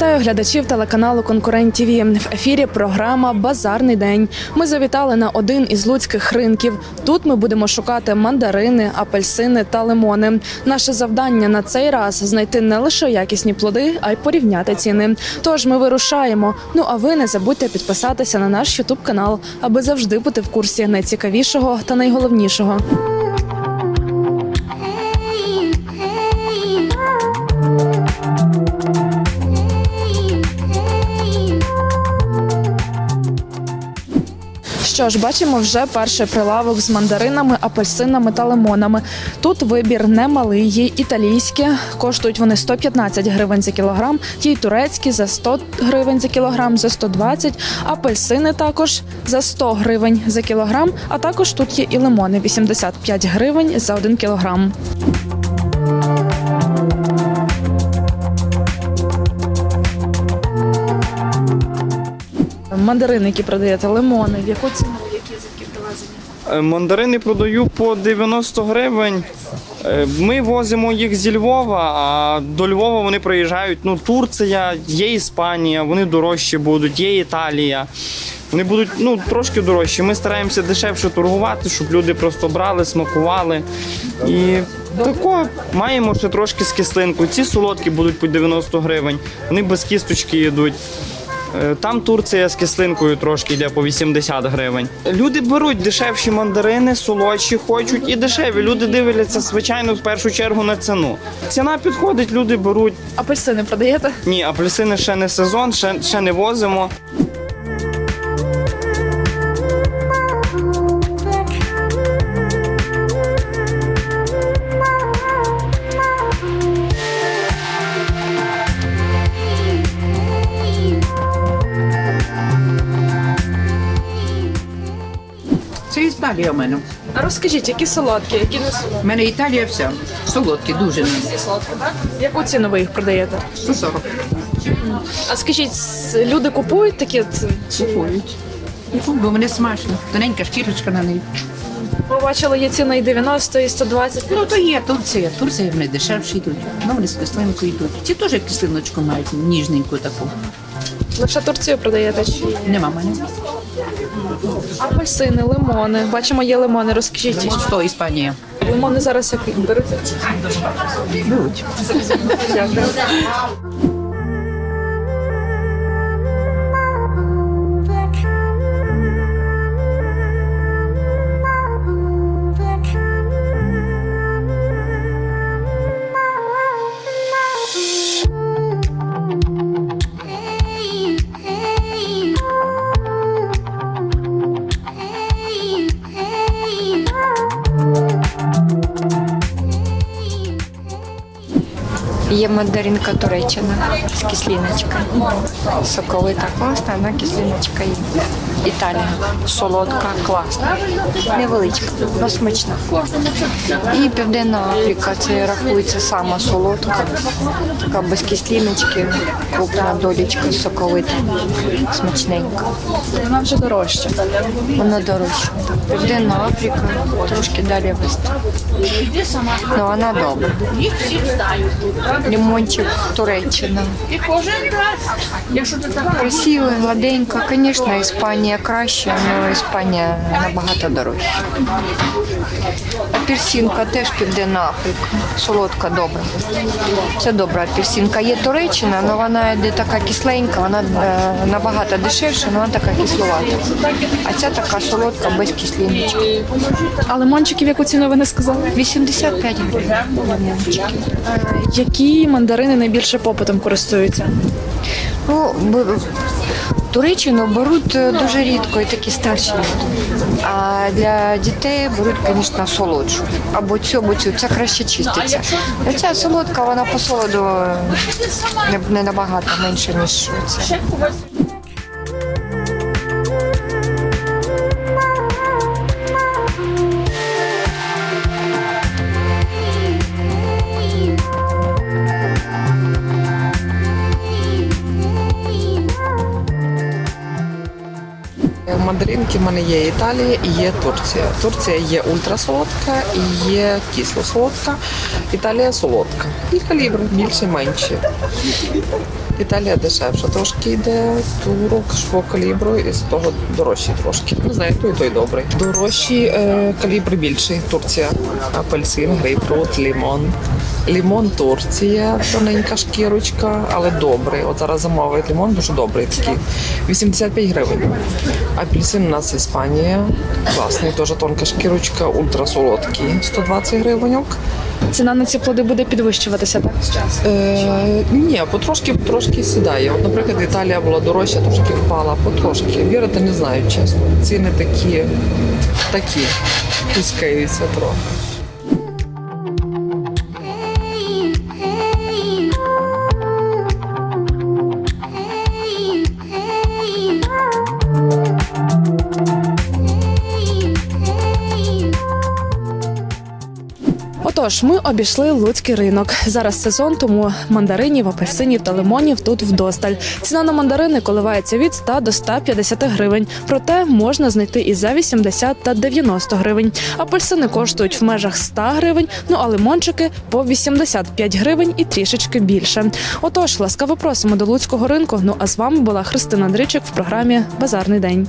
Вітаю глядачів телеканалу Конкурент ТІВІ. В ефірі програма Базарний день. Ми завітали на один із луцьких ринків. Тут ми будемо шукати мандарини, апельсини та лимони. Наше завдання на цей раз знайти не лише якісні плоди, а й порівняти ціни. Тож ми вирушаємо. Ну а ви не забудьте підписатися на наш Ютуб канал, аби завжди бути в курсі найцікавішого та найголовнішого. Що ж, бачимо вже перший прилавок з мандаринами, апельсинами та лимонами. Тут вибір немалий, є італійські, коштують вони 115 гривень за кілограм, є й турецькі за 100 гривень за кілограм, за 120, апельсини також за 100 гривень за кілограм, а також тут є і лимони 85 гривень за 1 кілограм. Мандарини, які продаєте, лимони, в яку ціну, які звідки привезені? Е, Мандарини продаю по 90 гривень. Е, Ми возимо їх зі Львова, а до Львова вони приїжджають. Ну, Турція, є Іспанія, вони дорожчі будуть, є Італія. Вони будуть ну, трошки дорожчі. Ми стараємося дешевше торгувати, щоб люди просто брали, смакували. І тако маємо ще трошки з кислинкою. Ці солодкі будуть по 90 гривень, вони без кісточки йдуть. Е, Там Турція з кислинкою трошки йде по 80 гривень. Люди беруть дешевші мандарини, солодші хочуть і дешеві. Люди дивляться, звичайно, в першу чергу на ціну. Ціна підходить, люди беруть. Апельсини продаєте? Ні, апельсини ще не сезон, ще, ще не возимо. Італія в мене. А розкажіть, які солодкі, які не солодкі? У мене Італія вся. Солодкі, дуже солодкі, так? Яку ціну ви їх продаєте? 140. А скажіть, с- люди купують такі? от- Купують. Бо вони смачно. Тоненька шкірочка на них. Ми бачили, є ціна і 90, і 120. Ну то є Турція. Турція вони дешевші йдуть. Ну вони з кислинкою йдуть. Ці теж кислиночку мають, ніжненьку таку. Лише Турцію продаєте? Чи... Нема в мене. Апельсини, лимони. Бачимо, є лимони. Розкажіть. Що Іспанія? Лимони зараз як беруть? Беруть. Є мандаринка Туреччина з кислиночкою. Соковита класна, вона кислиночка є. Італія. Солодка, класна. Невеличка, але смачна. І Південна Африка, це рахується сама солодка, така без кислиночки, крупна долічка, соковита, смачненька. Вона вже дорожча. Вона дорожча. Південна Африка, трошки далі вести. Ну, вона добра. Лимончик Туреччина. Красивий, гладенька. Звісно, Іспанія краще, але Іспанія набагато дорожча. Апельсинка теж Південна Африка. Солодка, добра. Це добра апельсинка. Є Туреччина, але вона йде така кисленька, вона е, набагато дешевша, але вона така кисловата. А ця така солодка, без кислиночки. А лимончиків яку ціну ви не сказали? 85 гривень. лимончики. Е, Які мандарини найбільше попитом користуються? Ну, Туреччину беруть е, дуже рідко і такі старші. А для дітей беруть, звісно, солодшу. Або цю, або цю. Це краще чиститься. Ця солодка, вона по солоду е, не, набагато менше, ніж ця. Мандаринки в мене є Італія і є Турція. Турція є ультрасолодка і є кисло-солодка. Італія солодка. І калібр більше менші. Італія дешевша трошки йде, турок по калібру і з того дорожчі трошки. Не знаю, той той добрий. Дорожчі е, калібри більший. Турція, апельсин, грейпфрут, лімон. Лімон Турція, тоненька шкірочка, але добрий. От зараз замовить лімон, дуже добрий такий. 85 гривень. Апельсин у нас Іспанія. Класний, теж тонка шкірочка, ультрасолодкий. 120 гривень. Ціна на ці плоди буде підвищуватися так з часом. Е, ні, потрошки потрошки сідає. От, наприклад, Італія була дорожча, трошки впала, потрошки. Вірити не знаю, чесно. Ціни такі, такі, пускаються трохи. Отож, ми обійшли Луцький ринок. Зараз сезон, тому мандаринів, апельсинів та лимонів тут вдосталь. Ціна на мандарини коливається від 100 до 150 гривень. Проте можна знайти і за 80 та 90 гривень. Апельсини коштують в межах 100 гривень, ну а лимончики по 85 гривень і трішечки більше. Отож, ласкаво просимо до Луцького ринку. Ну а з вами була Христина Дричик в програмі Базарний день.